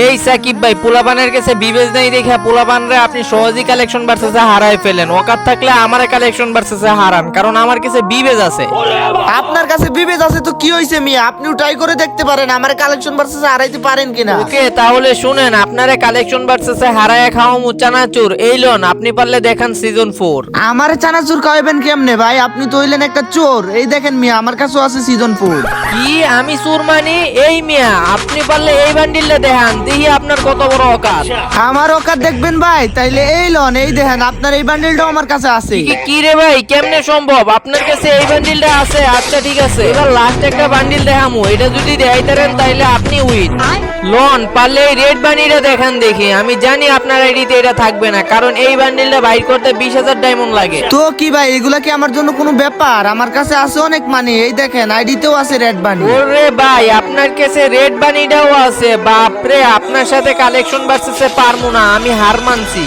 এই সাকিব ভাই পোলাপানের কাছে বিবেজ নাই দেখে পোলাপানরে আপনি সহজেই কালেকশন ভার্সেসে হারায় ফেলেন। ওকার থাকলে আমার কালেকশন ভার্সেসে হারান কারণ আমার কাছে বিবেজ আছে। আপনার কাছে বিবেচ আছে তো কি হয়েছে মিয়া? আপনিও ট্রাই করে দেখতে পারেন আমার কালেকশন ভার্সেস হারাইতে পারেন কিনা? ওকে তাহলে শুনেন আপনারে কালেকশন ভার্সেসে হারায় খাওয়া মুচানাচুর এই লোন আপনি পারলে দেখান সিজন ফোর আমার চানাচুর খাওয়াবেন কেমনে ভাই? আপনি তো হইলেন একটা চোর। এই দেখেন মিয়া আমার কাছেও আছে সিজন ফোর কি আমি সুরমানি এই মিয়া আপনি পারলে এই বান্ডিলটা দেখান। দেখি আপনার কত বড় অকাত? আমার ওকার দেখবেন ভাই তাইলে এই লন এই দেখেন আপনার এই বান্ডেলটাও আমার কাছে আছে। কি কি রে ভাই কেমনে সম্ভব? আপনার কাছে এই বান্ডিলটা আছে আচ্ছা ঠিক আছে। এবার লাস্ট একটা বান্ডিল দেখামু এটা যদি দেখাইতারেন তাইলে আপনি উইন লন পারলে এই রেড বান্ডিলটা দেখান দেখি। আমি জানি আপনার আইডিতে এটা থাকবে না কারণ এই বান্ডিলটা বাইর করতে বিশ হাজার ডায়মন্ড লাগে। তো কি ভাই এগুলা কি আমার জন্য কোনো ব্যাপার? আমার কাছে আছে অনেক মানি এই দেখেন আইডিতেও আছে রেড বানি ওরে ভাই আপনার কাছে রেড বানিটাও আছে বাপরে আপনার সাথে কালেকশন বাড়তেছে পারব না আমি হার মানছি।